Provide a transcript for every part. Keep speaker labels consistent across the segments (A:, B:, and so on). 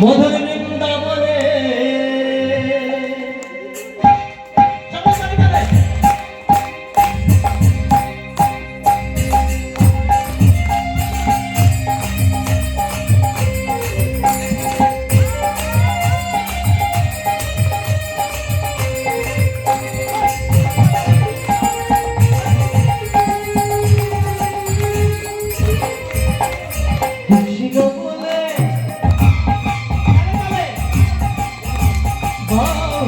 A: মধুর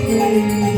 A: Thank you.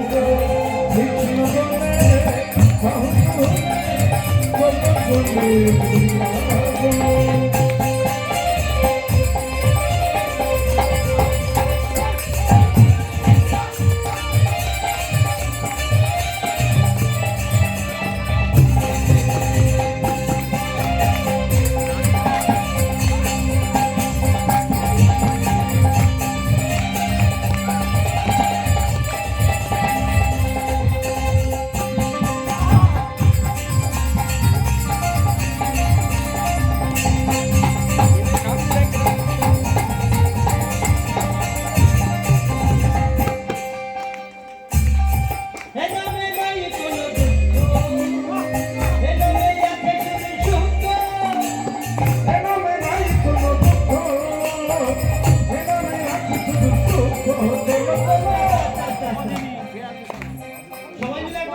A: Thank you.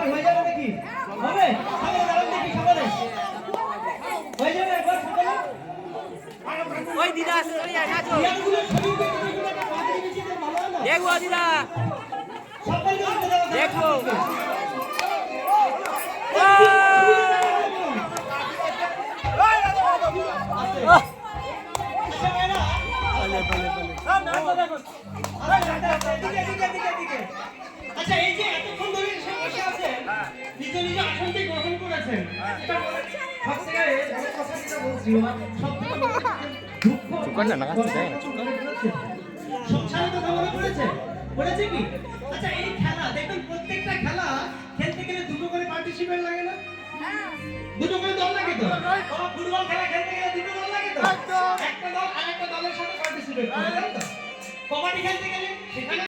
A: একবার হয়ে যাবে নাকি হবে সবাই
B: ওই দিদা নাচো
A: দেখে দেখুন একটা পাঁচিল মিছিলে ভালো হয় না
B: দেখব।
A: আচ্ছা এই যে এতক্ষণ ধরে নিজ আসনটি গ্রহণ করেছেন। এটা সব থেকে বড় কথা যেটা বলছি, কি? আচ্ছা এই খেলা দেখবেন প্রত্যেকটা খেলা খেলতে গেলে দুটো করে পার্টিসিপেট লাগে না? দুটো করে দল লাগে তো? ফুটবল খেলা খেলতে গেলে দুটো দল লাগে তো? একটা দল আরেকটা দলের সাথে পার্টিসিপেট করে তাই তো? কবাডি খেলতে গেলে